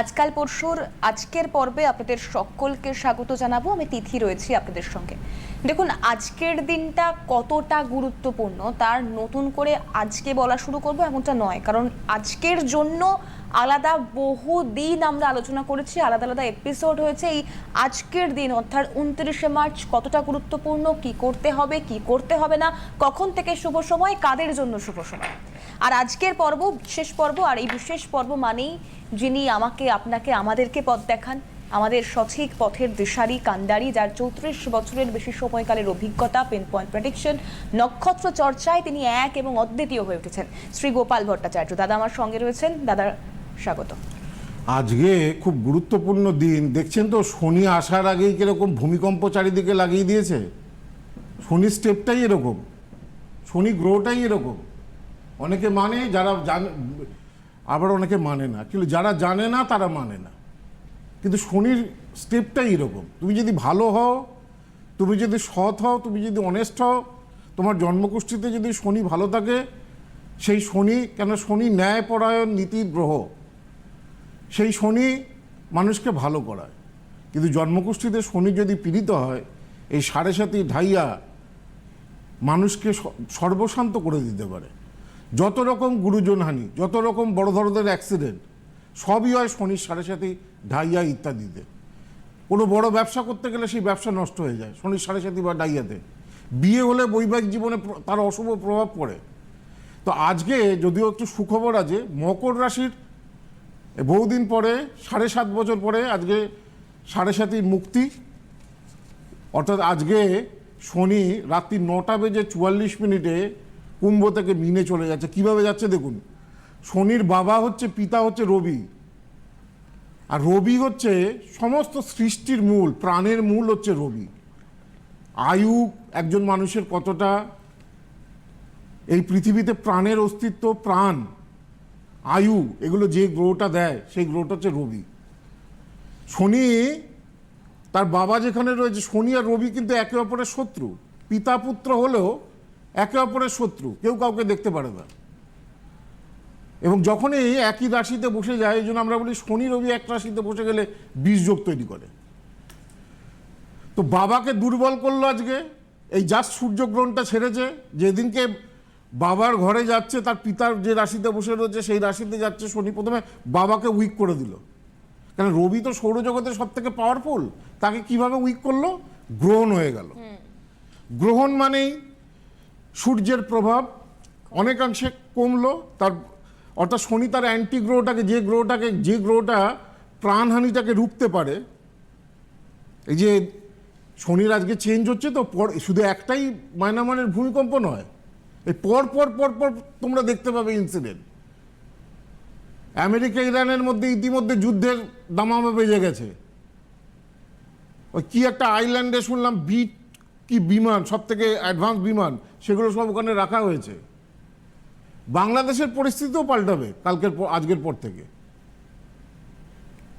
আজকাল পরশুর আজকের পর্বে আপনাদের সকলকে স্বাগত জানাব। আমি তিথি রয়েছি আপনাদের সঙ্গে। দেখুন, আজকের দিনটা কতটা গুরুত্বপূর্ণ, তার নতুন করে আজকে বলা শুরু করব এমনটা নয়। কারণ আজকের জন্য আলাদা বহু দিন আমরা আলোচনা করেছি, আলাদা আলাদা এপিসোড হয়েছে। এই আজকের দিন, অর্থাৎ উনত্রিশে মার্চ, কতটা গুরুত্বপূর্ণ, কি করতে হবে, কি করতে হবে না, কখন থেকে শুভ সময়, কাদের জন্য শুভ সময়? আর আজকের পর্ব, বিশেষ পর্ব, আর এই বিশেষ পর্ব মানেই যিনি আমাকে, আপনাকে, আমাদেরকে পথ দেখান। আমাদের সঠিক পথের দিশারি কান্দারি যার চৌত্রিশ বছরের বেশি সময়কালের অভিজ্ঞতা পেন পয়েন্ট প্রেডিকশন নক্ষত্র চর্চায় তিনি এক এবং অদ্বিতীয় হয়ে উঠেছেন। শ্রী গোপাল ভট্টাচার্য, দাদা আমার সঙ্গে রয়েছেন। দাদার স্বাগত। আজকে খুব গুরুত্বপূর্ণ দিন। দেখছেন তো, শনি আসার আগেই কীরকম ভূমিকম্প চারিদিকে লাগিয়ে দিয়েছে? শনি স্টেপটাই এরকম। শনি গ্রহটাই এরকম। অনেকে মানে যারা জানে, আবার অনেকে মানে না। কিন্তু যারা জানে না, তারা মানে না। কিন্তু শনির স্টেপটাই এরকম। তুমি যদি ভালো হও, তুমি যদি সৎ হও, তুমি যদি অনেস্ট হও, তোমার জন্মকুষ্ঠিতে যদি শনি ভালো থাকে, সেই শনি, কেন শনি ন্যায়পরায়ণ নীতির গ্রহ সেই শনি মানুষকে ভালো করায়। কিন্তু জন্মকুষ্ঠিতে শনি যদি পীড়িত হয়, এই সাড়ে সাতি ঢাইয়া মানুষকে সর্বশান্ত করে দিতে পারে। যত রকম গুরুজনহানি যত রকম বড় ধরনের অ্যাক্সিডেন্ট সবই হয় শনির সাড়ে সাতি ঢাইয়া ইত্যাদিতে। কোনো বড় ব্যবসা করতে গেলে সেই ব্যবসা নষ্ট হয়ে যায়, শনির সাড়ে সাতি বা ডাইয়াতে বিয়ে হলে বৈবাহিক জীবনে তার অশুভ প্রভাব পড়ে। তো আজকে যদিও একটু সুখবর আছে, মকর রাশির বহুদিন পরে, সাড়ে সাত বছর পরে আজকে সাড়ে সাতির মুক্তি। অর্থাৎ আজকে শনি রাত্রি নটা বেজে চুয়াল্লিশ মিনিটে কুম্ভ থেকে মিনে চলে যাচ্ছে। কীভাবে যাচ্ছে দেখুন? শনির বাবা হচ্ছে, পিতা হচ্ছে রবি। আর রবি হচ্ছে সমস্ত সৃষ্টির মূল, প্রাণের মূল হচ্ছে রবি। আয়ু একজন মানুষের কতটা? এই পৃথিবীতে প্রাণের অস্তিত্ব, প্রাণ, আয়ু, এগুলো যে গ্রহটা দেয়, সেই গ্রহটা হচ্ছে রবি। শনি, তার বাবা যেখানে রয়েছে, শনি আর রবি কিন্তু একে অপরের শত্রু। পিতা পুত্র হলেও একে অপরের শত্রু কেউ কাউকে দেখতে পারে না। এবং যখনই একই রাশিতে বসে যায় এই জন্য আমরা বলি শনি রবি এক রাশিতে বসে গেলে বীজযোগ তৈরি করে। তো বাবাকে দুর্বল করল আজকে এই জাস্ট সূর্যগ্রহণটা ছেড়েছে যেদিনকে বাবার ঘরে যাচ্ছে তার পিতার যে রাশিতে বসে রয়েছে সেই রাশিতে যাচ্ছে শনি প্রথমে বাবাকে উইক করে দিল। কারণ রবি তো সৌরজগতের সব থেকে পাওয়ারফুল তাকে কীভাবে উইক করল? গ্রহণ হয়ে গেল। গ্রহণ মানেই সূর্যের প্রভাব অনেকাংশে কমলো। তার, অর্থাৎ শনি তার অ্যান্টি গ্রহটাকে যে গ্রহটাকে, যে গ্রহটা প্রাণহানিটাকে রুখতে পারে, এই যে শনির আজকে চেঞ্জ হচ্ছে তো, পর, শুধু একটাই মায়নামানের ভূমিকম্প নয়, এই পর পর পর পর তোমরা দেখতে পাবে ইনসিডেন্ট আমেরিকা, ইরানের মধ্যে ইতিমধ্যে যুদ্ধের দামামা বেজে গেছে। ওই কি একটা আইল্যান্ডে শুনলাম বিট কি বিমান সব থেকে অ্যাডভান্স বিমান সেগুলো সব ওখানে রাখা হয়েছে। বাংলাদেশের পরিস্থিতিও পাল্টাবে কালকের পর আজকের পর থেকে।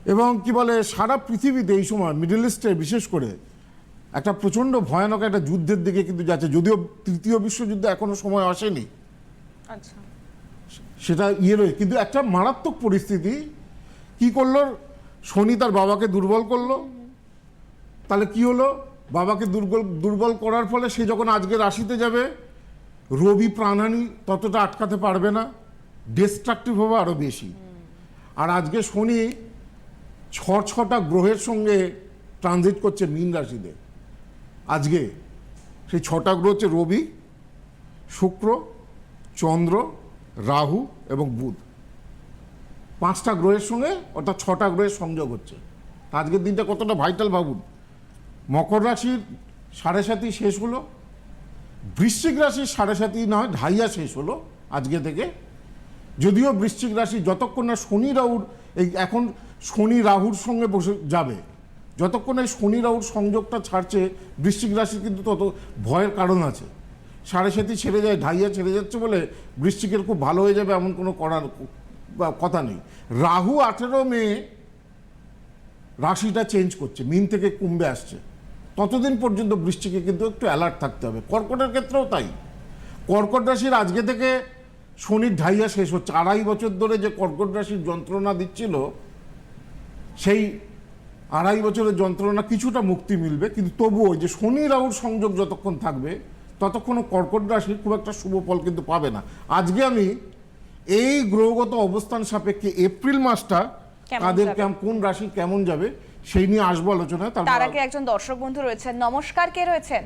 এবং কি বলে সারা পৃথিবীতে এই সময় মিডল ইস্টে বিশেষ করে একটা প্রচণ্ড ভয়ানক একটা যুদ্ধের দিকে কিন্তু যাচ্ছে। যদিও তৃতীয় বিশ্বযুদ্ধ এখনও সময় আসেনি। আচ্ছা। সেটা ইয়ে রয়ে কিন্তু একটা মারাত্মক পরিস্থিতি। কি করল? শনি তার বাবাকে দুর্বল করল। তাহলে কি হলো? বাবাকে দুর্বল দুর্বল করার ফলে সে যখন আজকে রাশিতে যাবে, রবি প্রাণহানি ততটা আটকাতে পারবে না ডিস্ট্রাকটিভ হবে আরও বেশি। আর আজকে শনি ছ, ছটা গ্রহের সঙ্গে ট্রানজিট করছে মীন রাশিতে। আজকে সেই ছটা গ্রহ হচ্ছে রবি, শুক্র, চন্দ্র, রাহু এবং বুধ। পাঁচটা গ্রহের সঙ্গে অর্থাৎ ছটা গ্রহের সংযোগ হচ্ছে। আজকের দিনটা কতটা ভাইটাল ভাবুন। মকর রাশির সাড়ে সাতি শেষ হলো, বৃশ্চিক রাশির সাড়ে সাতি নয়, ঢাইয়া শেষ হলো আজকে থেকে। যদিও বৃশ্চিক রাশি যতক্ষণ না শনি রাহুর, এই এখন শনি রাহুর সঙ্গে বসে যাবে, যতক্ষণ এই শনি রাহুর সংযোগটা ছাড়ছে, বৃশ্চিক রাশির কিন্তু তত ভয়ের কারণ আছে। সাড়ে সাথী ছেড়ে যায়, ঢাইয়া ছেড়ে যাচ্ছে বলে বৃশ্চিকের খুব ভালো হয়ে যাবে এমন কোনো করার কথা নেই। রাহু আঠেরো মে রাশিটা চেঞ্জ করছে, মিন থেকে কুম্ভে আসছে। ততদিন পর্যন্ত বৃষ্টিকে কিন্তু একটু অ্যালার্ট থাকতে হবে। কর্কটের ক্ষেত্রেও তাই। কর্কট রাশির আজকে থেকে শনির ঢাইয়া শেষ হচ্ছে। আড়াই বছর ধরে যে কর্কট রাশির যন্ত্রণা দিচ্ছিল সেই আড়াই বছরের যন্ত্রণা কিছুটা মুক্তি মিলবে। কিন্তু তবুও যে শনি রাহুর সংযোগ যতক্ষণ থাকবে ততক্ষণ কর্কট রাশি খুব একটা শুভ ফল কিন্তু পাবে না। আজকে আমি এই গ্রহগত অবস্থান সাপেক্ষে এপ্রিল মাসটা তাদের? কোন রাশি কেমন যাবে সেই নিয়ে আসব আলোচনায় তার আগে একজন দর্শক বন্ধু রয়েছেন। নমস্কার কে রয়েছেন?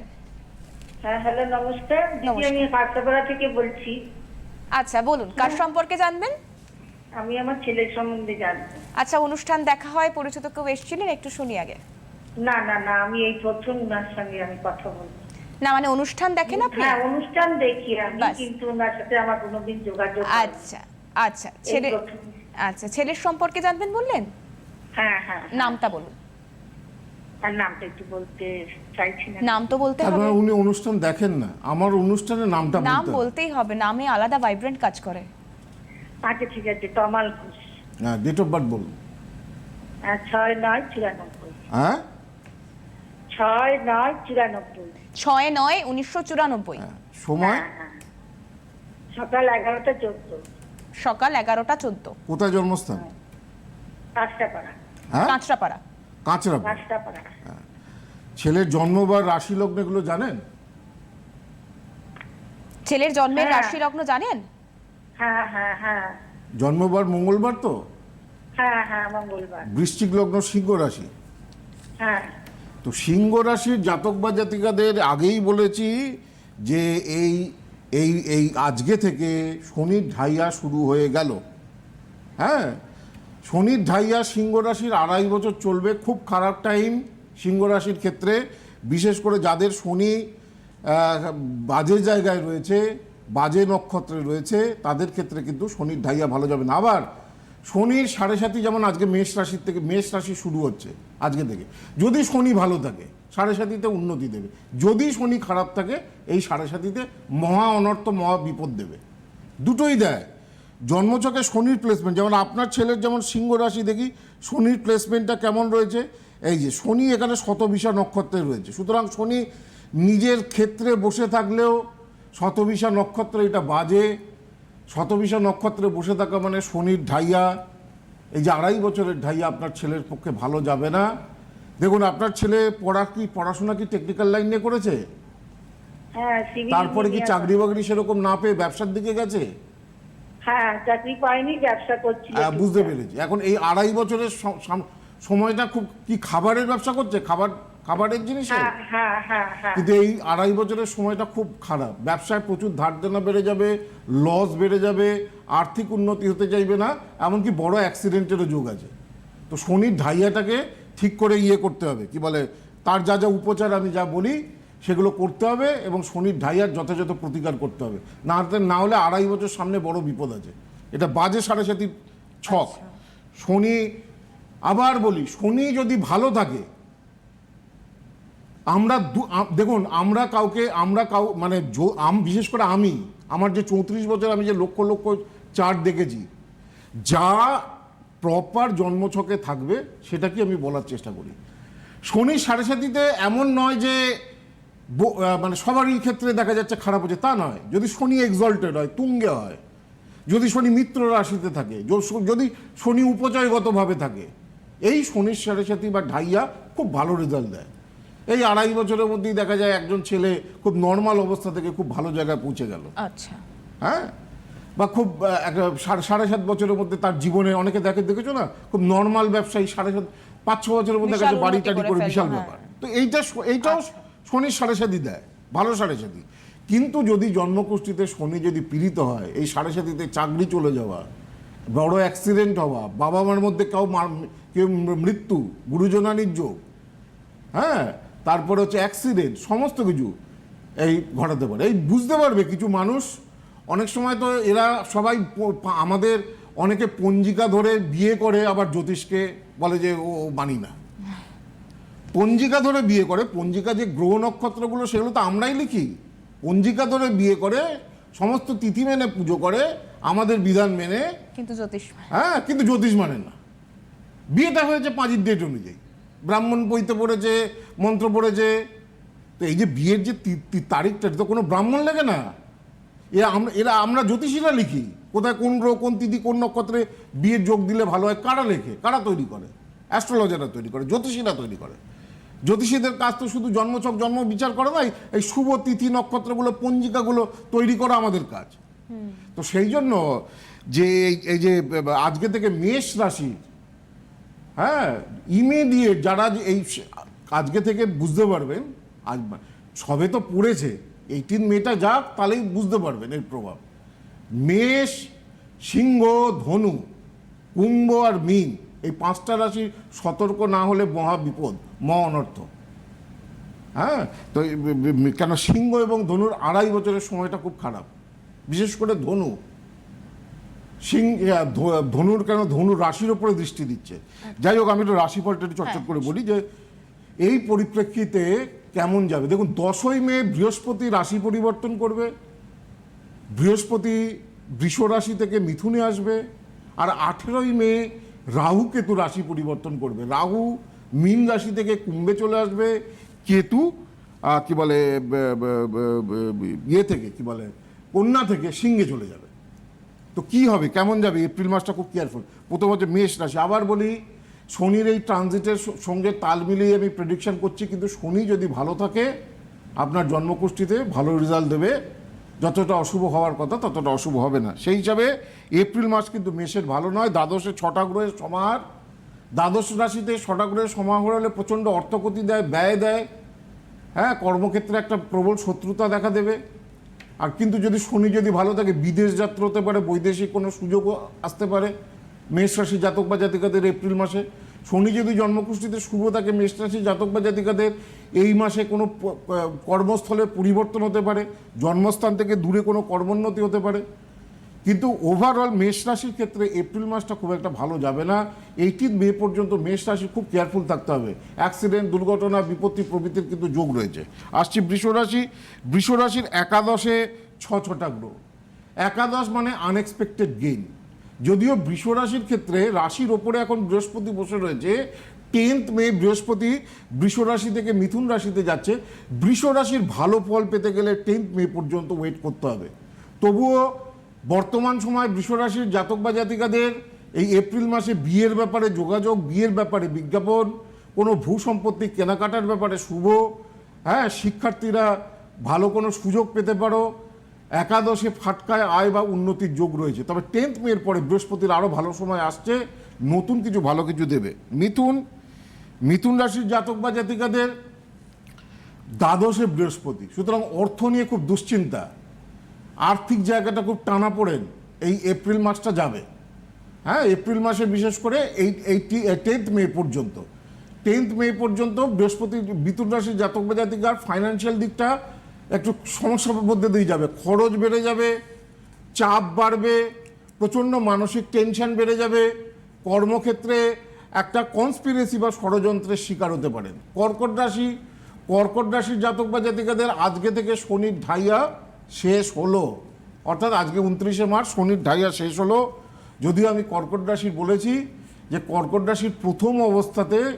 হ্যাঁ হ্যালো নমস্কার। দিদি আমি কাঁচরাপাড়া থেকে বলছি। আচ্ছা বলুন কার সম্পর্কে জানবেন? আমি আমার ছেলের সম্বন্ধে জানব। আচ্ছা অনুষ্ঠান দেখা হয় পরিচিত কেউ এসেছিলেন? একটু শুনি আগে। না না না আমি এই প্রথম ওনার সঙ্গে আমি কথা বলব না মানে অনুষ্ঠান দেখেন আপনি? হ্যাঁ অনুষ্ঠান দেখি আমি কিন্তু ওনার সাথে আমার কোনোদিন যোগাযোগ আচ্ছা আচ্ছা ছেলে আচ্ছা ছেলের সম্পর্কে জানবেন বললেন? হ্যাঁ হ্যাঁ নামটা বলুন। আর নামটা একটু বলতে চাইছি না। নাম তো বলতে হবে। উনি অনুষ্ঠান দেখেন না। আমার অনুষ্ঠানের নামটা নাম বলতে হবে। বলতেই হবে। নামে আলাদা ভাইব্রেন্ট কাজ করে। আচ্ছা ঠিক আছে তমাল ঘোষ। হ্যাঁ ডেট অফ বার্থ বলুন। হ্যাঁ, ছয় নয় চুরানব্বই। হ্যাঁ? ছয় নয় চুরানব্বই। ছয় নয় উনিশশো চুরানব্বই। হ্যাঁ, সময়? হ্যাঁ হ্যাঁ। সকাল এগারোটা চোদ্দ। সকাল এগারোটা চোদ্দ। কোথায় জন্মস্থান? পাঁচটা পাড়া হ্যাঁ? কাঁচরাপাড়া। পাড়া ছেলের জন্ম বা রাশি লগ্ন এগুলো জানেন? ছেলের জন্মের হ্যাঁ। রাশি লগ্ন জানেন? হ্যাঁ হ্যাঁ হ্যাঁ। জন্মবার মঙ্গলবার তো? হ্যাঁ হ্যাঁ মঙ্গলবার। বৃশ্চিক লগ্ন সিংহ রাশি। হ্যাঁ। তো সিংহ রাশির জাতক বা জাতিকাদের আগেই বলেছি যে এই এই এই আজকে থেকে শনির ঢাইয়া শুরু হয়ে গেল। হ্যাঁ? শনির ঢাইয়া সিংহ রাশির আড়াই বছর চলবে, খুব খারাপ টাইম সিংহ রাশির ক্ষেত্রে, বিশেষ করে যাদের শনি বাজে জায়গায় রয়েছে, বাজে নক্ষত্রে রয়েছে, তাদের ক্ষেত্রে কিন্তু শনির ঢাইয়া ভালো যাবে না। আবার শনির সাড়ে সাথী যেমন আজকে মেষ রাশির থেকে, মেষ রাশি শুরু হচ্ছে আজকে থেকে, যদি শনি ভালো থাকে, সাড়ে সাথীতে উন্নতি দেবে। যদি শনি খারাপ থাকে, এই সাড়ে সাথীতে মহা অনর্থ, মহা বিপদ দেবে। দুটোই দেয়। জন্মছকে শনির প্লেসমেন্ট যেমন আপনার ছেলের যেমন সিংহ রাশি দেখি শনির প্লেসমেন্টটা কেমন রয়েছে? এই যে শনি এখানে শতবিশা নক্ষত্রে রয়েছে। সুতরাং শনি নিজের ক্ষেত্রে বসে থাকলেও শতবিশা নক্ষত্র এটা বাজে। শতবিশা নক্ষত্রে বসে থাকা মানে শনির ঢাইয়া। এই যে আড়াই বছরের ঢাইয়া আপনার ছেলের পক্ষে ভালো যাবে না। দেখুন আপনার ছেলে পড়া কি পড়াশোনা কি টেকনিক্যাল লাইন নিয়ে করেছে? হ্যাঁ তারপরে কি চাকরি বাকরি সেরকম না পেয়ে ব্যবসার দিকে গেছে? হ্যাঁ চাকরি পাইনি ব্যবসা করছিল হ্যাঁ, বুঝতে পেরেছি। এখন এই আড়াই বছরের সময়টা খুব কি খাবারের ব্যবসা করছে? খাবার খাবারের জিনিস হ্যাঁ কিন্তু এই আড়াই বছরের সময়টা খুব খারাপ। ব্যবসায় প্রচুর ধার দেনা বেড়ে যাবে লস বেড়ে যাবে আর্থিক উন্নতি হতে চাইবে না এমনকি বড় অ্যাক্সিডেন্টেরও যোগ আছে। তো শনির ঢাইয়াটাকে ঠিক করে ইয়ে করতে হবে। কি বলে তার যা যা উপচার আমি যা বলি সেগুলো করতে হবে এবং শনির ঢাইয়ার যথাযথ প্রতিকার করতে হবে। না না হলে আড়াই বছর সামনে বড় বিপদ আছে। এটা বাজে সাড়ে সাতির ছক। শনি আবার বলি শনি যদি ভালো থাকে আমরা দেখুন আমরা কাউকে আমরা কাউ মানে বিশেষ করে আমি আমার যে চৌত্রিশ বছর আমি যে লক্ষ লক্ষ চার্ট দেখেছি যা প্রপার জন্মছকে থাকবে সেটা কি আমি বলার চেষ্টা করি। শনি সাড়ে সাতিতে এমন নয় যে মানে সবারই ক্ষেত্রে দেখা যাচ্ছে খারাপ হচ্ছে তা নয়। যদি শনি এক্সল্টেড হয় তুঙ্গে হয় যদি শনি মিত্র রাশিতে থাকে যদি শনি উপচয়গতভাবে থাকে এই শনির সাড়ে সাথী বা ঢাইয়া খুব ভালো রেজাল্ট দেয়। এই আড়াই বছরের মধ্যেই দেখা যায় একজন ছেলে খুব নর্মাল অবস্থা থেকে খুব ভালো জায়গায় পৌঁছে গেল। আচ্ছা। হ্যাঁ? বা খুব একটা সাড়ে সাড়ে সাত বছরের মধ্যে তার জীবনে অনেকে দেখে দেখেছ না? খুব নর্মাল ব্যবসায়ী সাড়ে সাত পাঁচ ছ বছরের মধ্যে বাড়ি টাড়ি করে বিশাল হ্যাঁ। ব্যাপার। তো এইটা এইটাও শনির সাড়ে দেয়, ভালো সাড়ে কিন্তু যদি জন্মকুষ্ঠিতে শনি যদি পীড়িত হয়, এই সাড়ে সাথীতে চাকরি চলে যাওয়া, বড় অ্যাক্সিডেন্ট হওয়া, বাবা মার মধ্যে কেউ কেউ মৃত্যু, গুরুজনানির যোগ হ্যাঁ? তারপরে হচ্ছে অ্যাক্সিডেন্ট সমস্ত কিছু এই ঘটাতে পারে। এই বুঝতে পারবে কিছু মানুষ, অনেক সময় তো এরা সবাই আমাদের অনেকে পঞ্জিকা ধরে বিয়ে করে, আবার জ্যোতিষকে বলে যে ও মানি না। পঞ্জিকা ধরে বিয়ে করে পঞ্জিকা যে গ্রহ নক্ষত্রগুলো সেগুলো তো আমরাই লিখি। পঞ্জিকা ধরে বিয়ে করে সমস্ত তিথি মেনে পুজো করে আমাদের বিধান মেনে। কিন্তু জ্যোতিষ হ্যাঁ কিন্তু জ্যোতিষ মানে না। বিয়েটা হয়েছে পাঁচের ডেট অনুযায়ী। ব্রাহ্মণ বইতে পড়েছে মন্ত্র পড়েছে। তো এই যে বিয়ের যে তারিখটা তো কোনো ব্রাহ্মণ লেগে না। এরা আমরা এরা আমরা জ্যোতিষীরা লিখি। কোথায় কোন গ্রহ কোন তিথি কোন নক্ষত্রে বিয়ের যোগ দিলে ভালো হয় কারা লেখে কারা তৈরি করে? অ্যাস্ট্রোলজাররা তৈরি করে জ্যোতিষীরা তৈরি করে। জ্যোতিষীদের কাজ তো শুধু জন্মছক জন্ম বিচার করা নয়, এই শুভ তিথি, নক্ষত্রগুলো, পঞ্জিকাগুলো তৈরি করা আমাদের কাজ। তো সেই জন্য যে এই- যে, আজকে থেকে মেষ রাশি হ্যাঁ ইমিডিয়েট যারা এই আজকে থেকে বুঝতে পারবেন, আজ সবে তো পড়েছে এইটিন মেটা যাক, তাহলেই বুঝতে পারবেন এর প্রভাব। মেষ, সিংহ, ধনু, কুম্ভ আর মীন, এই পাঁচটা রাশি সতর্ক না হলে মহা বিপদ। মহা অনর্থ। হ্যাঁ? তো কেন সিংহ এবং ধনুর আড়াই বছরের সময়টা খুব খারাপ। বিশেষ করে ধনু। সিং ধনুর কেন ধনুর রাশির ওপরে দৃষ্টি দিচ্ছে? যাই হোক আমি একটু রাশিফলটা একটু চটচট করে বলি যে এই পরিপ্রেক্ষিতে কেমন যাবে? দেখুন দশই মে বৃহস্পতি রাশি পরিবর্তন করবে। বৃহস্পতি বৃষ রাশি থেকে মিথুনে আসবে। আর আঠেরোই মে রাহু কেতু রাশি পরিবর্তন করবে। রাহু মীন রাশি থেকে কুম্ভে চলে আসবে, কেতু কি বলে ইয়ে থেকে, কি বলে, কন্যা থেকে সিংহে চলে যাবে। তো কি হবে? কেমন যাবে? এপ্রিল মাসটা খুব কেয়ারফুল প্রথম হচ্ছে মেষ রাশি। আবার বলি, শনির এই ট্রানজিটের সঙ্গে তাল মিলিয়ে আমি প্রেডিকশন করছি, কিন্তু শনি যদি ভালো থাকে, আপনার জন্মকুষ্ঠিতে ভালো রেজাল্ট দেবে। যতটা অশুভ হওয়ার কথা, ততটা অশুভ হবে না। সেই হিসাবে এপ্রিল মাস কিন্তু মেষের ভালো নয়। দ্বাদশে, ছটা গ্রহের সমাহার দ্বাদশ রাশিতে ছটা গ্রহের সমাহার হলে প্রচণ্ড অর্থক্ষতি দেয়, ব্যয় দেয়। হ্যাঁ কর্মক্ষেত্রে একটা প্রবল শত্রুতা দেখা দেবে। আর কিন্তু যদি শনি যদি ভালো থাকে, বিদেশ যাত্রা হতে পারে, বৈদেশিক কোনো সুযোগও আসতে পারে। মেষ রাশি জাতক বা জাতিকাদের এপ্রিল মাসে। শনি যদি জন্মকুষ্ঠিতে শুভ থাকে, মেষ রাশি জাতক বা জাতিকাদের এই মাসে কোনো কর্মস্থলে পরিবর্তন হতে পারে। জন্মস্থান থেকে দূরে কোনো কর্মোন্নতি হতে পারে। কিন্তু ওভারঅল মেষ রাশির ক্ষেত্রে এপ্রিল মাসটা খুব একটা ভালো যাবে না। এইটিন মে পর্যন্ত মেষ রাশি খুব কেয়ারফুল থাকতে হবে। অ্যাক্সিডেন্ট দুর্ঘটনা, বিপত্তি প্রভৃতির কিন্তু যোগ রয়েছে। আসছি বৃষ রাশি। বৃষ রাশির একাদশে ছ ছটা গ্রহ। একাদশ মানে আনএক্সপেক্টেড গেইন যদিও বৃষ রাশির ক্ষেত্রে রাশির ওপরে এখন বৃহস্পতি বসে রয়েছে টেন্থ মে বৃহস্পতি বৃষ রাশি থেকে মিথুন রাশিতে যাচ্ছে। বৃষ রাশির ভালো ফল পেতে গেলে টেন্থ মে পর্যন্ত ওয়েট করতে হবে। তবুও বর্তমান সময় বৃষরাশির জাতক বা জাতিকাদের এই এপ্রিল মাসে বিয়ের ব্যাপারে যোগাযোগ, বিয়ের ব্যাপারে বিজ্ঞাপন, কোনো ভূ সম্পত্তি কেনাকাটার ব্যাপারে শুভ হ্যাঁ শিক্ষার্থীরা ভালো কোনো সুযোগ পেতে পারো। একাদশে ফাটকায় আয় বা উন্নতির যোগ রয়েছে। তবে টেন্থ মেয়ের পরে বৃহস্পতির আরও ভালো সময় আসছে, নতুন কিছু ভালো কিছু দেবে। মিথুন মিথুন রাশির জাতক বা জাতিকাদের দ্বাদশে বৃহস্পতি। সুতরাং অর্থ নিয়ে খুব দুশ্চিন্তা। আর্থিক জায়গাটা খুব টানা পড়েন। এই এপ্রিল মাসটা যাবে। হ্যাঁ এপ্রিল মাসে বিশেষ করে এই এইটি টেন্থ মে পর্যন্ত। টেন্থ মে পর্যন্ত বৃহস্পতি বিতুন রাশির জাতক বা জাতিকার ফাইন্যান্সিয়াল দিকটা একটু সমস্যার মধ্যে দিয়ে যাবে। খরচ বেড়ে যাবে, চাপ বাড়বে, প্রচণ্ড মানসিক টেনশন বেড়ে যাবে। কর্মক্ষেত্রে একটা কনস্পিরেসি বা ষড়যন্ত্রের শিকার হতে পারেন। কর্কট রাশি, কর্কট রাশির জাতক বা জাতিকাদের আজকে থেকে শনির ঢাইয়া শেষ হলো। অর্থাৎ আজকে উনত্রিশে মার্চ, শনির ঢাইয়া শেষ হলো। যদিও আমি কর্কট রাশির বলেছি যে কর্কট রাশির প্রথম অবস্থাতে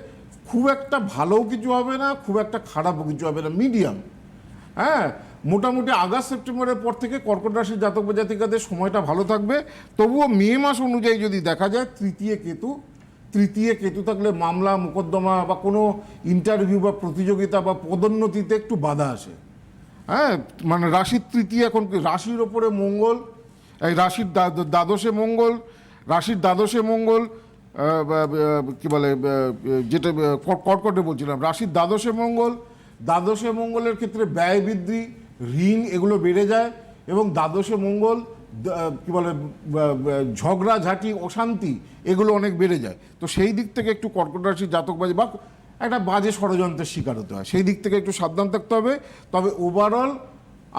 খুব একটা ভালোও কিছু হবে না, খুব একটা খারাপও কিছু হবে না, মিডিয়াম। হ্যাঁ মোটামুটি আগস্ট, সেপ্টেম্বরের পর থেকে কর্কট রাশির জাতক জাতিকাদের সময়টা ভালো থাকবে। তবুও মে মাস অনুযায়ী যদি দেখা যায়, তৃতীয় কেতু তৃতীয় কেতু থাকলে মামলা, মোকদ্দমা বা কোনো ইন্টারভিউ বা প্রতিযোগিতা বা পদোন্নতিতে একটু বাধা আসে। হ্যাঁ মানে রাশির তৃতীয় এখন রাশির ওপরে মঙ্গল, এই রাশির দ্বা- দ্বাদশে মঙ্গল, রাশির দ্বাদশে মঙ্গল কি বলে যেটা কর্কটে বলছিলাম। রাশির দ্বাদশে মঙ্গল, দ্বাদশে মঙ্গলের ক্ষেত্রে ব্যয় বৃদ্ধি, ঋণ এগুলো বেড়ে যায় এবং দ্বাদশে মঙ্গল কি বলে ঝগড়া, ঝাঁটি, অশান্তি এগুলো অনেক বেড়ে যায়। তো সেই দিক থেকে একটু কর্কট রাশির জাতকবাজি বা একটা বাজে ষড়যন্ত্রের শিকার হতে হয়। সেই দিক থেকে একটু সাবধান থাকতে হবে। তবে ওভারঅল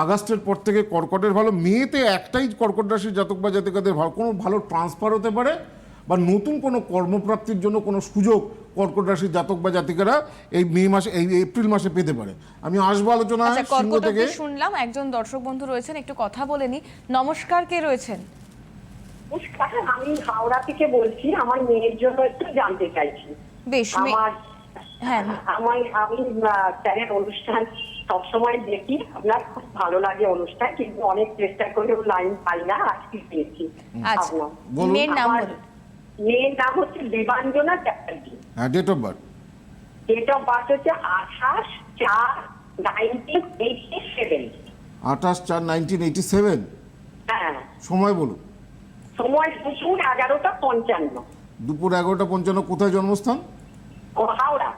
আগস্টের পর থেকে কর্কটের ভালো মেয়েতে একটাই কর্কট রাশির জাতক বা জাতিকাদের ভালো কোনো ভালো ট্রান্সফার হতে পারে বা নতুন কোনো কর্মপ্রাপ্তির জন্য কোনো সুযোগ কর্কট রাশির জাতক বা জাতিকারা এই মে মাসে এই এপ্রিল মাসে পেতে পারে। আমি আসব আলোচনায় আচ্ছা সিংহ থেকে। শুনলাম একজন দর্শক বন্ধু রয়েছেন একটু কথা বলে নি। নমস্কার কে রয়েছেন? নমস্কার আমি হাওড়া থেকে বলছি আমার মেয়ের জন্য একটু জানতে চাইছি। বেশ আমার হ্যাঁ। আমার আমি স্যারের অনুষ্ঠান সবসময় দেখি। আপনার খুব ভালো লাগে অনুষ্ঠান কিন্তু অনেক চেষ্টা করেও লাইন পাই না আজকে পেয়েছি। আচ্ছা। মেয়ের নাম মেয়ের নাম হচ্ছে দেবাঞ্জনা চ্যাটার্জি। হ্যাঁ date of birth date of birth হচ্ছে আঠাশ চার নাইনটিন এইটি সেভেন আঠাশ চার নাইনটিন এইটি সেভেন হ্যাঁ। সময় বলুন। সময় দুপুর এগারোটা পঞ্চান্ন। দুপুর এগারোটা পঞ্চান্ন কোথায় জন্মস্থান? ও হাওড়া।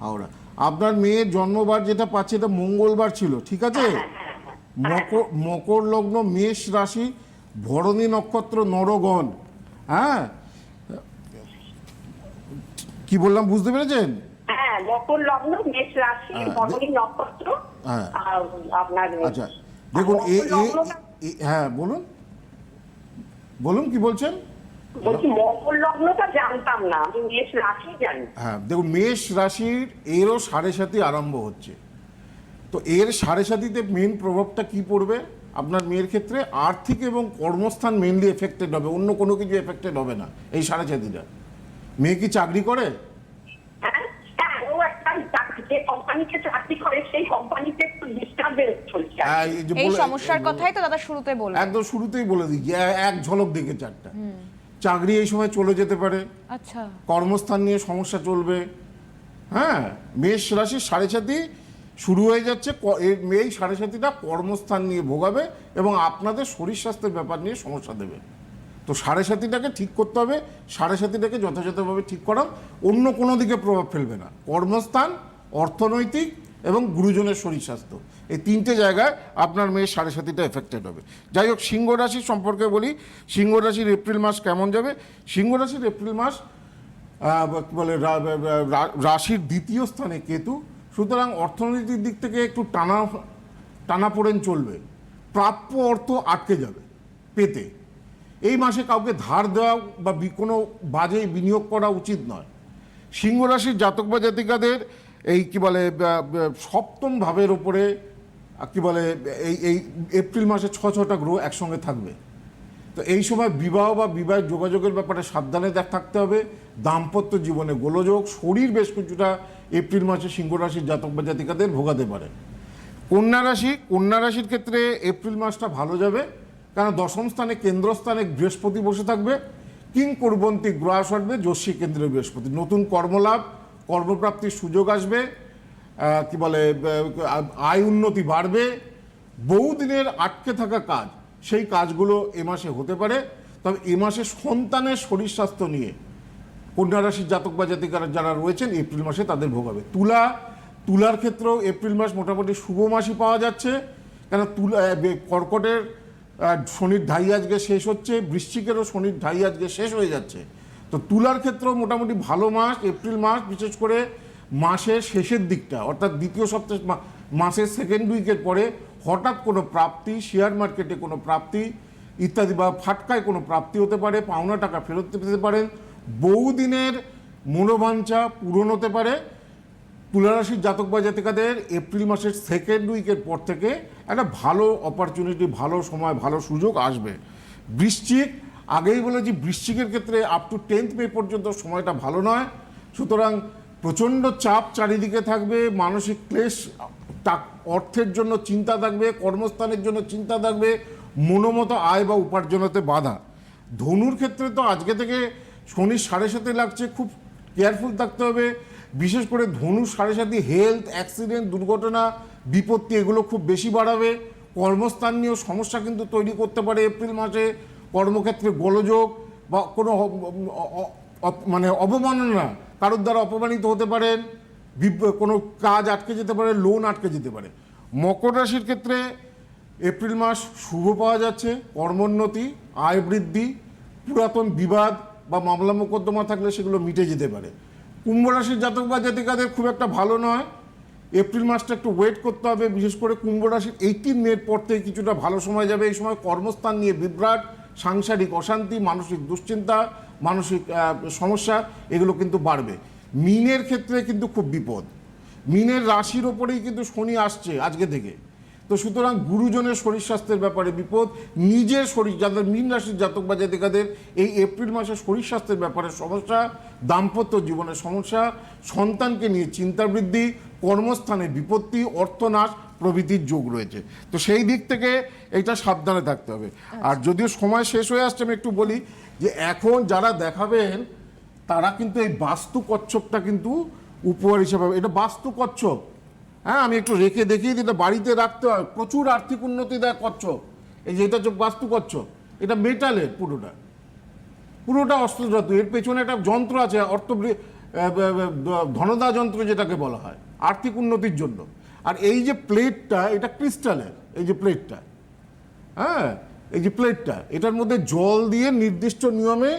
হাওড়া। আপনার মেয়ের জন্মবার যেটা পাচ্ছে এটা মঙ্গলবার ছিল ঠিক আছে? মকর মকর লগ্ন মেষ রাশি ভরণী নক্ষত্র নরগণ হ্যাঁ? কি বললাম বুঝতে পেরেছেন? হ্যাঁ মকর লগ্ন মেষ রাশি হ্যাঁ, নক্ষত্র হ্যাঁ। আপনার আচ্ছা দেখুন হ্যাঁ বলুন। বলুন কি বলছেন? বলছি মকর লগ্নটা জানতাম না আমি মেষ রাশি জানি। হ্যাঁ দেখুন মেষ রাশির এরও সাড়ে সাথী আরম্ভ হচ্ছে। তো এর সাড়ে সাথীতে মেন প্রভাবটা কি পড়বে? আপনার মেয়ের ক্ষেত্রে আর্থিক এবং কর্মস্থান মেনলি এফেক্টেড হবে অন্য কোনো কিছু এফেক্টেড হবে না এই সাড়ে সাথীটা মেয়ে কি চাকরি করে? হ্যাঁ হ্যাঁ এই সমস্যার কথাই তো দাদা শুরুতে বললেন। একদম শুরুতেই বলে দিচ্ছি এক ঝলক দেখে চারটা চাকরি এই সময় চলে যেতে পারে। আচ্ছা। কর্মস্থান নিয়ে সমস্যা চলবে। হ্যাঁ মেষ রাশির সাড়ে সাথী শুরু হয়ে যাচ্ছে এই সাড়ে সাথীটা কর্মস্থান নিয়ে ভোগাবে এবং আপনাদের শরীর স্বাস্থ্যের ব্যাপার নিয়ে সমস্যা দেবে। তো সাড়ে সাথীটাকে ঠিক করতে হবে সাড়ে সাথীটাকে যথাযথভাবে ঠিক করা অন্য কোনো দিকে প্রভাব ফেলবে না। কর্মস্থান অর্থনৈতিক এবং গুরুজনের শরীর স্বাস্থ্য। এই তিনটে জায়গায় আপনার মেয়ের সাড়ে সাথীটা এফেক্টেড হবে। যাই হোক, সিংহ রাশি সম্পর্কে বলি, সিংহ রাশির এপ্রিল মাস কেমন যাবে? সিংহ রাশির এপ্রিল মাস বলে রাশির দ্বিতীয় স্থানে কেতু। সুতরাং অর্থনৈতিক দিক থেকে একটু টানা টানাপোড়েন চলবে। প্রাপ্য অর্থ আটকে যাবে পেতে। এই মাসে কাউকে ধার দেওয়া বা কোনো বাজে বিনিয়োগ করা উচিত নয়। সিংহ রাশির জাতক বা জাতিকাদের এই কি বলে সপ্তম ভাবের ওপরে কি বলে, এই এই এপ্রিল মাসে ছ ছটা গ্রহ একসঙ্গে থাকবে। তো এই সময় বিবাহ বা বিবাহ যোগাযোগের ব্যাপারে সাবধানে থাকতে হবে। দাম্পত্য জীবনে গোলযোগ, শরীর বেশ কিছুটা এপ্রিল মাসে সিংহ রাশির জাতক বা জাতিকাদের ভোগাতে পারে। কন্যা রাশি, কন্যা রাশির ক্ষেত্রে এপ্রিল মাসটা ভালো যাবে কারণ দশম স্থানে কেন্দ্রস্থানে বৃহস্পতি বসে থাকবে। কিং করবন্তী গ্রহ আসবে যশী কেন্দ্রীয় বৃহস্পতি। নতুন কর্মলাভ, কর্মপ্রাপ্তির সুযোগ আসবে। কি বলে আয় উন্নতি বাড়বে, বহুদিনের আটকে থাকা কাজ, সেই কাজগুলো এ মাসে হতে পারে। তবে এ মাসে সন্তানের শরীর স্বাস্থ্য নিয়ে কন্যা রাশির জাতক বা জাতিকারা যারা রয়েছেন, এপ্রিল মাসে তাদের ভোগাবে তুলা, তুলার ক্ষেত্রেও এপ্রিল মাস মোটামুটি শুভ মাসই পাওয়া যাচ্ছে। কেন তুলা কর্কটের শনির ঢাই আজকে শেষ হচ্ছে, বৃশ্চিকেরও শনির ঢাই আজকে শেষ হয়ে যাচ্ছে। তো তুলার ক্ষেত্রেও মোটামুটি ভালো মাস, এপ্রিল মাস, বিশেষ করে মাসের শেষের দিকটা, অর্থাৎ দ্বিতীয় সপ্তাহ মাসের সেকেন্ড উইকের পরে হঠাৎ কোনো প্রাপ্তি শেয়ার মার্কেটে কোনো প্রাপ্তি ইত্যাদি বা ফাটকায় কোনো প্রাপ্তি হতে পারে, পাওনা টাকা ফেরত পেতে পারেন, বহুদিনের মনোবাঞ্ছা পূরণ হতে পারে। তুলারাশির জাতক বা জাতিকাদের এপ্রিল মাসের সেকেন্ড উইকের পর থেকে একটা ভালো অপরচুনিটি ভালো সময়, ভালো সুযোগ আসবে। বৃশ্চিক, আগেই বলেছি বৃশ্চিকের ক্ষেত্রে আপ টু টেন্থ মে পর্যন্ত সময়টা ভালো নয়। সুতরাং প্রচণ্ড চাপ চারিদিকে থাকবে, মানসিক ক্লেশ অর্থের জন্য চিন্তা থাকবে, কর্মস্থানের জন্য চিন্তা থাকবে, মনোমতো আয় বা উপার্জনতে বাধা। ধনুর ক্ষেত্রে তো আজকে থেকে শনি সাড়ে সাথে লাগছে, খুব কেয়ারফুল থাকতে হবে। বিশেষ করে ধনু সাড়ে সাথে হেলথ, অ্যাক্সিডেন্ট, দুর্ঘটনা, বিপত্তি, এগুলো খুব বেশি বাড়াবে। কর্মস্থান নিয়েও সমস্যা কিন্তু তৈরি করতে পারে এপ্রিল মাসে। কর্মক্ষেত্রে গোলযোগ বা কোনো মানে অবমাননা কারোর দ্বারা অপমানিত হতে পারেন কোনো কাজ আটকে যেতে পারে লোন আটকে যেতে পারে। মকর রাশির ক্ষেত্রে এপ্রিল মাস শুভ পাওয়া যাচ্ছে, কর্মোন্নতি, আয় বৃদ্ধি, পুরাতন বিবাদ বা মামলা মোকদ্দমা থাকলে সেগুলো মিটে যেতে পারে। কুম্ভ রাশির জাতক বা জাতিকাদের খুব একটা ভালো নয়। এপ্রিল মাসটা একটু ওয়েট করতে হবে, বিশেষ করে কুম্ভ রাশির এইটিন মের পর থেকে কিছুটা ভালো সময় যাবে। এই সময় কর্মস্থান নিয়ে বিভ্রাট, সাংসারিক অশান্তি, মানসিক দুশ্চিন্তা মানসিক সমস্যা এগুলো কিন্তু বাড়বে। মিনের ক্ষেত্রে কিন্তু খুব বিপদ। মিনের রাশির ওপরেই কিন্তু শনি আসছে আজকে থেকে। তো সুতরাং গুরুজনের শরীর স্বাস্থ্যের ব্যাপারে বিপদ নিজের শরীর যাদের মীন রাশির জাতক বা জাতিকাদের এই এপ্রিল মাসে শরীর স্বাস্থ্যের ব্যাপারে সমস্যা দাম্পত্য জীবনের সমস্যা সন্তানকে নিয়ে চিন্তা বৃদ্ধি কর্মস্থানে বিপত্তি অর্থনাশ প্রভৃতির যোগ রয়েছে। তো সেই দিক থেকে এটা সাবধানে থাকতে হবে। আর যদিও সময় শেষ হয়ে আসছে আমি একটু বলি যে এখন যারা দেখাবেন, তারা কিন্তু এই বাস্তু কচ্ছপটা কিন্তু উপহার হিসেবে এটা বাস্তু কচ্ছপ। হ্যাঁ আমি একটু রেখে দেখিয়ে দিই, এটা বাড়িতে রাখতে হয়। প্রচুর আর্থিক উন্নতি দেয় কচ্ছপ। এই যে, এটা হচ্ছে বাস্তু কচ্ছপ। এটা মেটালের পুরোটা। পুরোটা অস্ত্রধাতু। এর পেছনে একটা যন্ত্র আছে অর্থ ধনদা যন্ত্র যেটাকে বলা হয়, আর্থিক উন্নতির জন্য। আর এই যে প্লেটটা, এটা ক্রিস্টালের, এই যে প্লেটটা। হ্যাঁ এই যে প্লেটটা, এটার মধ্যে জল দিয়ে নির্দিষ্ট নিয়মে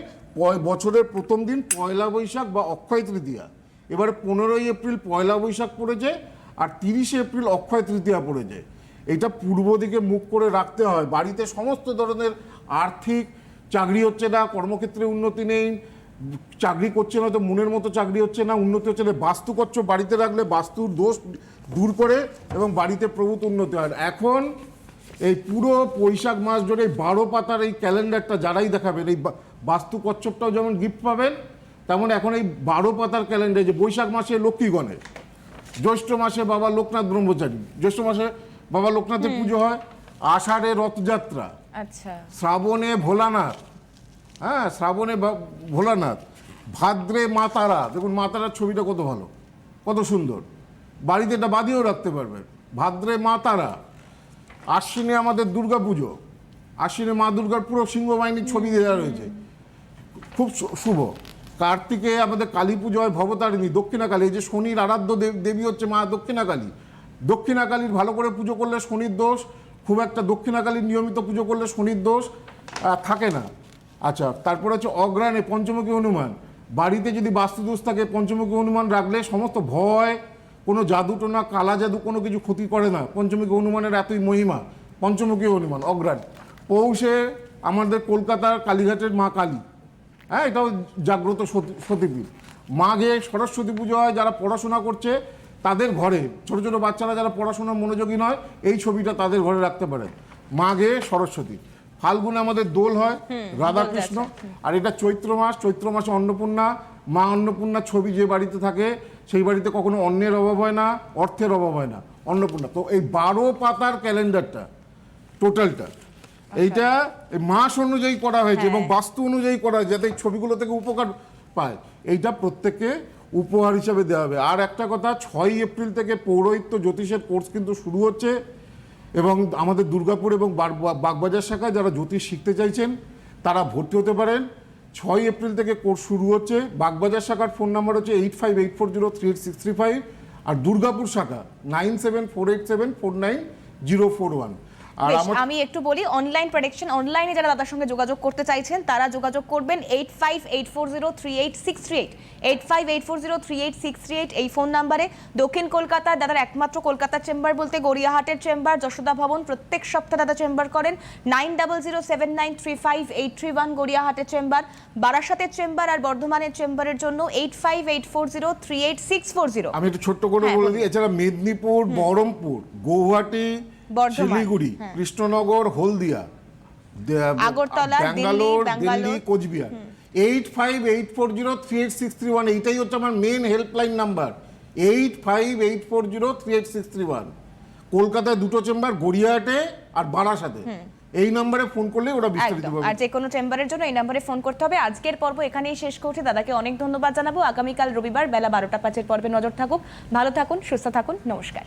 বছরের প্রথম দিন পয়লা বৈশাখ বা অক্ষয় তৃতীয়া। এবারে পনেরোই এপ্রিল পয়লা বৈশাখ পড়েছে আর তিরিশে এপ্রিল অক্ষয় তৃতীয়া পড়েছে। এটা পূর্ব দিকে মুখ করে রাখতে হয়। বাড়িতে সমস্ত ধরনের আর্থিক, চাকরি হচ্ছে না, কর্মক্ষেত্রে উন্নতি নেই, চাকরি করছে না তো মনের মতো চাকরি হচ্ছে না, উন্নতি হচ্ছে না। বাস্তু করছ বাড়িতে রাখলে বাস্তুর দোষ দূর করে এবং বাড়িতে প্রভূত উন্নতি হয়। এখন এই পুরো বৈশাখ মাস জুড়ে এই বারো পাতার এই ক্যালেন্ডারটা যারাই দেখাবেন এই বাস্তু কচ্ছপটাও যেমন গিফট পাবেন তেমন এখন এই বারো পাতার ক্যালেন্ডার যে বৈশাখ মাসে লক্ষ্মীগণের জ্যৈষ্ঠ মাসে বাবা লোকনাথ ব্রহ্মচারী জ্যৈষ্ঠ মাসে বাবা লোকনাথের পুজো হয় আষাঢ়ে রথযাত্রা আচ্ছা। শ্রাবণে ভোলানাথ হ্যাঁ শ্রাবণে ভোলানাথ ভাদ্রে মা তারা দেখুন মা তারার ছবিটা কত ভালো কত সুন্দর বাড়িতে এটা বাদিয়েও রাখতে পারবেন ভাদ্রে মা তারা আশ্বিনে আমাদের দুর্গা পুজো। আশ্বিনে মা দুর্গার পুরো সিংহবাহিনীর ছবি দেওয়া রয়েছে। খুব শুভ। কার্তিকে আমাদের কালী পুজো হয় ভবতারিণী, দক্ষিণাকালী। এই যে শনির আরাধ্য দেব- হচ্ছে মা দক্ষিণাকালী। দক্ষিণাকালীর ভালো করে পুজো করলে শনির দোষ, খুব একটা দক্ষিণাকালীর নিয়মিত পুজো করলে শনির দোষ থাকে না। আচ্ছা তারপর হচ্ছে অগ্রাণে পঞ্চমুখী হনুমান। বাড়িতে যদি বাস্তুদোষ থাকে, পঞ্চমুখী হনুমান রাখলে সমস্ত ভয় কোনো জাদু টোনা কালা জাদু কোনো কিছু ক্ষতি করে না। পঞ্চমুখী হনুমানের এতই মহিমা পঞ্চমুখী হনুমান অগ্রাণ। পৌষে আমাদের কলকাতার কালীঘাটের মা কালী। হ্যাঁ এটাও জাগ্রত সতী- সতীপীঠ। মাঘে সরস্বতী পুজো হয় যারা পড়াশোনা করছে তাদের ঘরে ছোট ছোট বাচ্চারা যারা পড়াশোনার মনোযোগী নয় এই ছবিটা তাদের ঘরে রাখতে পারেন মাঘে সরস্বতী। ফাল্গুনে আমাদের দোল হয় রাধাকৃষ্ণ। আর এটা চৈত্র মাস চৈত্র মাসে অন্নপূর্ণা মা অন্নপূর্ণার ছবি যে বাড়িতে থাকে সেই বাড়িতে কখনো অন্নের অভাব হয় না অর্থের অভাব হয় না অন্নপূর্ণা। তো এই বারো পাতার ক্যালেন্ডারটা টোটালটা এইটা মাস অনুযায়ী করা হয়েছে এবং বাস্তু অনুযায়ী করা হয়েছে যাতে এই ছবিগুলো থেকে উপকার পায়। এইটা প্রত্যেককে উপহার হিসাবে দেওয়া হবে। আর একটা কথা ছয় এপ্রিল থেকে পৌরোহিত্য জ্যোতিষের কোর্স কিন্তু শুরু হচ্ছে এবং আমাদের দুর্গাপুর এবং বাগবাজার শাখায় যারা জ্যোতিষ শিখতে চাইছেন তারা ভর্তি হতে পারেন। ছয় এপ্রিল থেকে কোর্স শুরু হচ্ছে। বাগবাজার শাখার ফোন নাম্বার হচ্ছে eight five eight four zero three eight six three five. আর দুর্গাপুর শাখা nine seven four eight seven four nine zero four one. আর আমি একটু বলি অনলাইন প্রোডাকশন অনলাইনে যারা দাদার সঙ্গে যোগাযোগ করতে চাইছেন তারা যোগাযোগ করবেন eight five eight four zero three eight six three eight eight five eight four zero three eight six three eight এই ফোন নাম্বারে দক্ষিণ কলকাতার দাদার একমাত্র কলকাতার চেম্বার বলতে গড়িয়াহাটের চেম্বার যশোদা ভবন প্রত্যেক সপ্তাহে দাদা চেম্বার করেন। Nine double zero seven nine three five eight three one গড়িয়াহাটের chamber বারাসাতের চেম্বার আর বর্ধমানের চেম্বারের জন্য eight five eight four zero three eight six four zero আমি একটু ছোট্ট করে হ্যাঁ, বলে দিই এছাড়া মেদিনীপুর বহরমপুর গৌহাটি শিলিগুড়ি হ্যাঁ। Krishnanagar Haldia Agartala, Bangalore Delhi, Coochbehar. Eight five eight four zero three eight six three one এইটাই হচ্ছে আমার main helpline number eight five eight four zero three eight six three one কলকাতায় দুটো চেম্বার গড়িয়াহাটে আর বারাসাতে। এই নাম্বারে ফোন করলে ওরা বিস্তারিত পাবে আর যে কোনো চেম্বারের জন্য এই নাম্বারে ফোন করতে হবে। আজকের পর্ব এখানেই শেষ করছি। দাদাকে অনেক ধন্যবাদ জানাব। আগামীকাল রবিবার বেলা বারোটা পাঁচের পর্বে নজর থাকুক। ভালো থাকুন সুস্থ থাকুন। নমস্কার।